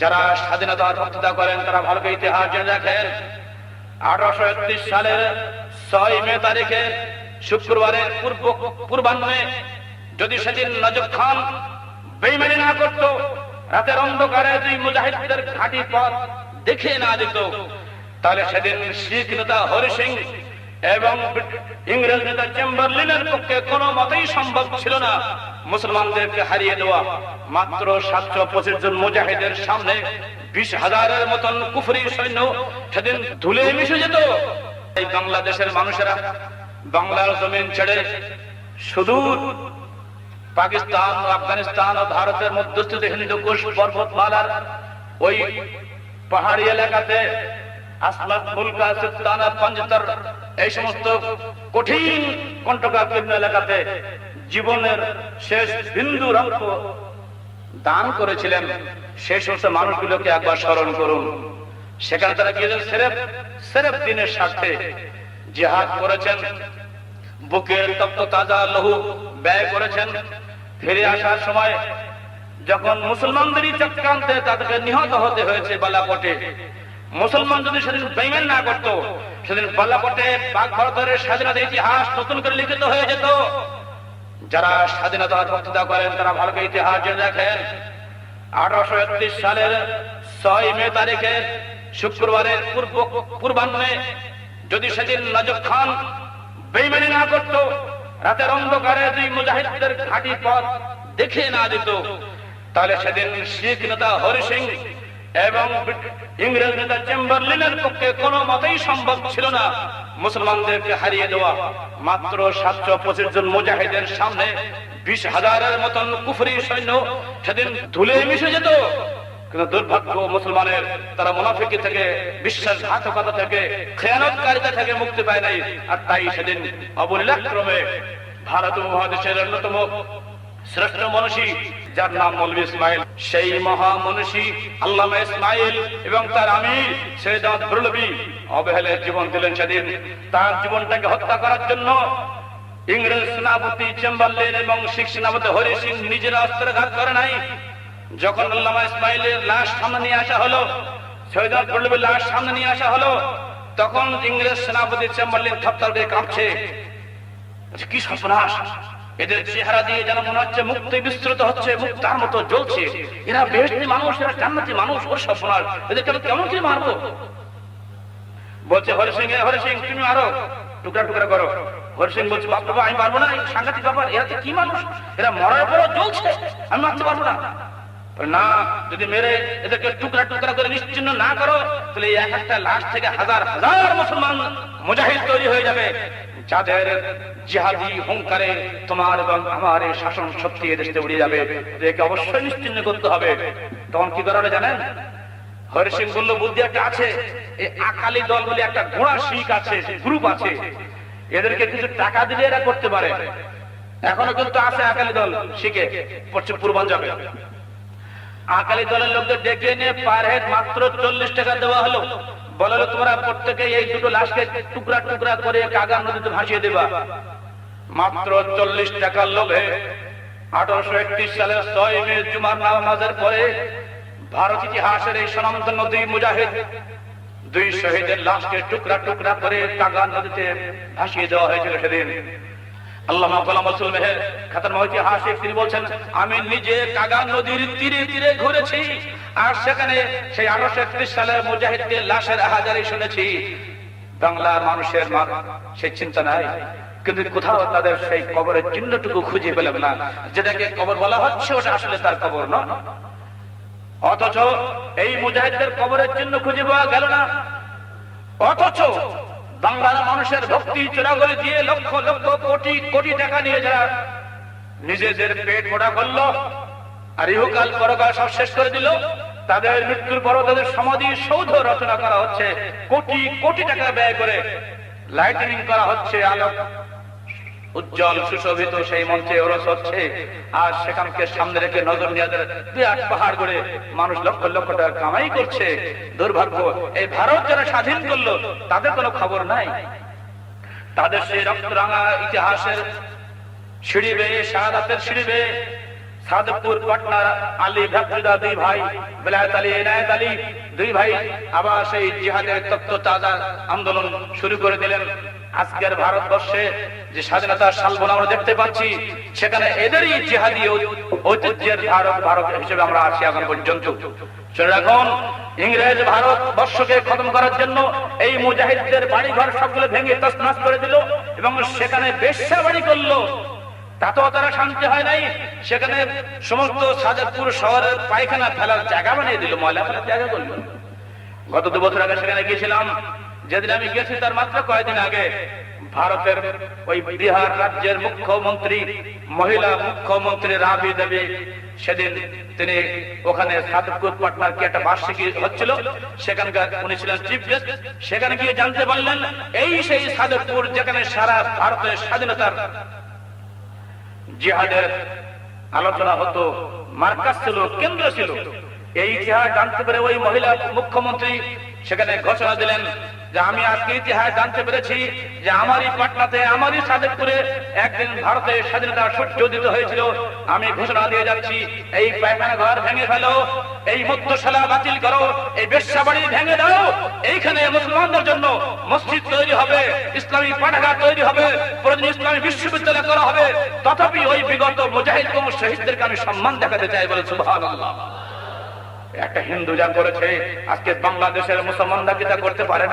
যারা স্বাধীনতার বক্তৃতা করেন, তারা ভালো ইতিহাস জেনে রাখেন। আঠারোশো একত্রিশ সালের ছয় মে তারিখে শুক্রবারের পূর্ব পূর্বাহ্নে যদি সেদিন নজর খান, বেইমানি না করত, রাতের অন্ধকারে দুই মুজাহিদদের ঘাঁটি পথ দেখে না দিত। তাহলে সেদিন শিখ নেতা হরি সিং এবং ইংরেজ নেতা চেম্বারলিনের পক্ষে কোনো মতেই সম্ভব ছিল না। মুসলমানদেরকে হারিয়ে দেওয়া মাত্র সাতশো পঁচিশ জন মুজাহিদের সামনে বিশ হাজারের মতন কুফরি সৈন্য সেদিন ধুলে মিশে যেত। এই বাংলাদেশের মানুষেরা বাংলার জমিন ছেড়ে সুদূর পাকিস্তান, আফগানিস্তান ও ভারতের মধ্যস্থিত হিন্দুকুশ পর্বতমালার ওই পাহাড়ি এলাকাতে এই সমস্ত কঠিন কণ্ঠকাকীর্ণ এলাকাতে জীবনের শেষ বিন্দু রক্ত দান করেছিলেন। সেই সমস্ত মানুষগুলোকে একবার স্মরণ করুন। সেখানে তারা গিয়েছেন সেরেফ সেরেফ দিনের স্বার্থে জিহাদ করেছেন। বুকের তপ্ত তাজা লহু ব্যয় করেছেন। ফিরে আসার সময় যখন মুসলমানদেরই চক্রান্তে তাদেরকে নিহত হতে হয়েছে বালাকোটে মুসলমান যদি সেদিন বেইমান না করতো, সেদিন বালাকোটে পাক ভারতের স্বাধীনতা ইতিহাস নতুন করে লিখিত হয়ে যেত। যারা স্বাধীনতার বক্তৃতা করেন, তারা ভালো ইতিহাস জেনে রাখেন। আঠারোশো একত্রিশ সালের ছয় মে তারিখে শুক্রবারের পূর্ব পূর্বাহ্নে যদি সেদিন নজর খান, বেইমানি না করত, রাতের অন্ধকারে দুই মুজাহিদদের ঘাঁটি পথ দেখে না দিত, তাহলে সেদিন শিখ নেতা হরি সিং এবং ইংরেজ নেতা চেম্বারলিনের পক্ষে কোনো মতেই সম্ভব ছিল না। মুসলমানদেরকে হারিয়ে দেওয়া মাত্র সাতশো পঁচিশ জন মুজাহিদের সামনে বিশ হাজারের মতন কুফরি সৈন্য সেদিন ধুলে মিশে যেত। কিন্তু দুর্ভাগ্য মুসলমানের, তারা মুনাফিকি থেকে, বিশ্বাসঘাতকতা থেকে, খেয়ানতকারিতা থেকে মুক্তি পায় নাই। আর তাই সেদিন অবলীলাক্রমে ভারত মহাদেশের অন্যতম শ্রেষ্ঠ মনীষী যার নাম মৌলভী ইসমাইল সেই মহা মনীষী আল্লামা ইসমাইল এবং তার আমির সৈয়দ দুর্লভী অবহেলে জীবন দিলেন সেদিন। তার জীবনটাকে হত্যা করার জন্য ইংরেজ সেনাপতি চেম্বারলেন এবং শিখ সেনাপতি হরি সিং নিজেরা অস্ত্রাঘাত করে নাই। যখন আল্লামা ইসমাইলের লাশ সামনে নিয়ে আসা হলো সৈয়দ দুর্লভীর লাশ সামনে নিয়ে আসা হলো তখন ইংরেজ সেনাপতি চেম্বারলেন থরথর করে কাঁপছে। আচ্ছা, কি সর্বনাশ। এদের চেহারা দিয়ে যেন মনে হচ্ছে মুক্তি বিস্তৃত হচ্ছে, মুক্তার মতো জ্বলছে। এরা বেহস্তি মানুষ, এরা জান্নাতি মানুষ, ওর সর্বনাশ এদেরকে আমি কেমন করে মারবো? বলছে, হরি সিং হরি সিং, তুমি আরও টুকরা টুকরা করো। হরি সিং বলছে, বাপ বাবা আমি পারব না। সাংঘাতিক ব্যাপার, এরা কি মানুষ? এরা মরার পরও জ্বলছে। আমি মারতে পারব না। না, যদি মেরে এদেরকে টুকরা টুকরা করে নিশ্চিন্ন না করো, তাহলে এক একটা লাশ থেকে হাজার হাজার মুসলমান মুজাহিদ তৈরি হয়ে যাবে। যাদের জিহাদি হুঙ্কারে তোমার এবং আমার এই শাসন শক্তি এদেশে উড়ে যাবে। একে অবশ্যই নিশ্চিন্ন করতে হবে। তখন কি করা জানেন? আকালি দলের লোকদের ডেকে নিয়ে পার হেড মাত্র চল্লিশ টাকা দেওয়া হলো। বলল তোমরা প্রত্যেকে এই দুটো লাশকে টুকরা টুকরা করে কাগা নদীতে ভাসিয়ে দেবা। মাত্র চল্লিশ টাকার লোভে আঠারোশো একত্রিশ সালের ছয় মে জুমার নামাজের পরে ভারত ইতিহাসের এই সনাতন নদী মুজাহিদ দুই শহীদের লাশকে টুকরা টুকরা করে কাগা নদীতে ভাসিয়ে দেওয়া হয়েছিল সেদিন। আমি নিজে কাগা নদীর তীরে তীরে ঘুরেছি, আর সেখানে সেই আঠারোশো একত্রিশ মুজাহিদকে লাশের হাজারি শুনেছি। বাংলার মানুষের সেই চিন্তা নাই, কিন্তু কোথাও তাদের সেই কবরের চিহ্নটুকু খুঁজে পেলাম না, যেটাকে কবর বলা হচ্ছে, ওটা আসলে তার কবর নয়। অথচ এই মুজাহিদদের কবরের চিহ্ন খুঁজে পাওয়া গেল না। অথচ বাংলার মানুষের ভক্তি চোরা করে দিয়ে লক্ষ লক্ষ কোটি কোটি টাকা নিয়ে যারা নিজেদের পেট মোটা করল, আর ইহকাল পরকাল সব শেষ করে দিল, তাদের মৃত্যুর পর তাদের সমাধি সৌধ রচনা করা হচ্ছে, কোটি কোটি টাকা ব্যয় করে লাইটিনিং করা হচ্ছে আলোক। উজ্জ্বল সুশোভিত সেই মঞ্চে ওরস হচ্ছে। আর সেখানকে সামনে রেখে নজর নিয়ে বিরাট পাহাড় করে মানুষ লক্ষ লক্ষ টাকা কামাই করছে। দুর্ভাগ্য, এই ভারত যারা স্বাধীন করল, তাদের কোনো খবর নাই। তাদের সেই রক্ত রাঙা ইতিহাসের সিঁড়ি বেয়ে শাহাদাতের সিঁড়ি সাদপুর, পাটনা, আলী, ভ্রাতৃদা দুই ভাই, বেলায়েত আলী, এনায়েত আলী, দুই ভাই আবার সেই জিহাদের তত্ত্ব তাজা আন্দোলন শুরু করে দিলেন। আজকের ভারতবর্ষে যে স্বাধীনতার সালবন আমরা দেখতে পাচ্ছি, সেখানে এদেরই জিহাদি ঐতিহ্যের ধারক ভারত হিসেবে আমরা আছি এখন পর্যন্ত। রাখুন, ইংরেজ ভারত বর্ষকে খতম করার জন্য এই মুজাহিদদের বাড়িঘর সবগুলো ভেঙে তছনছ করে দিল এবং সেখানে বেশ্যা বাড়ি করল। তাতেও তারা শান্তি হয় নাই। সেখানে সমস্ত সাজাদপুর শহরের পায়খানা ফেলার জায়গা বানিয়ে দিল, ময়লা ফেলার জায়গা করল। গত দু বছর আগে সেখানে গিয়েছিলাম। যেদিন আমি গেছি তার মাত্র কয়েকদিন আগে, ভারতের ওই বিহার রাজ্যের মুখ্যমন্ত্রী, মহিলা মুখ্যমন্ত্রী রাবি দেবী, সেদিন তিনি ওখানে সাদপুর পাটনার কি একটা বার্ষিকী হচ্ছিল, সেখানকার উনি ছিলেন চিফ গেস্ট সেখানে গিয়ে জানতে পারলেন, এই সেই সাদপুর যেখানে সারা ভারতের স্বাধীনতার জিহাদের আলোচনা হতো, মার্কাস ছিল, কেন্দ্র ছিল, এই ইতিহাস জানতে পেরে ওই মহিলা মুখ্যমন্ত্রী সেখানে ঘোষণা দিলেন যে আমি আজকে ইতিহাস জানতে পেরেছি যে আমারই পাটনাতে, আমারই সাদেকপুরে একদিন ভারতের স্বাধীনতা সূর্য উদিত হয়েছিল। আমি ঘোষণা দিয়ে যাচ্ছি, এই পায়খানা ঘর ভেঙে ফেলো, এই মধ্যশালা বাতিল করো, এই বেশ্যাবাড়ি ভেঙে দাও, এইখানে মুসলমানদের জন্য মসজিদ তৈরি হবে, ইসলামী পাঠাগার তৈরি হবে প্রয়োজন ইসলামী বিশ্ববিদ্যালয় করা হবে। তথাপি ওই বিগত মুজাহিদ এবং শহীদদেরকে আমি সম্মান দেখাতে চাই বলে সুবহানাল্লাহ। একটা হিন্দু যা করেছে আজকে বাংলাদেশের মুসলমানরা যেটা করতে পারে না?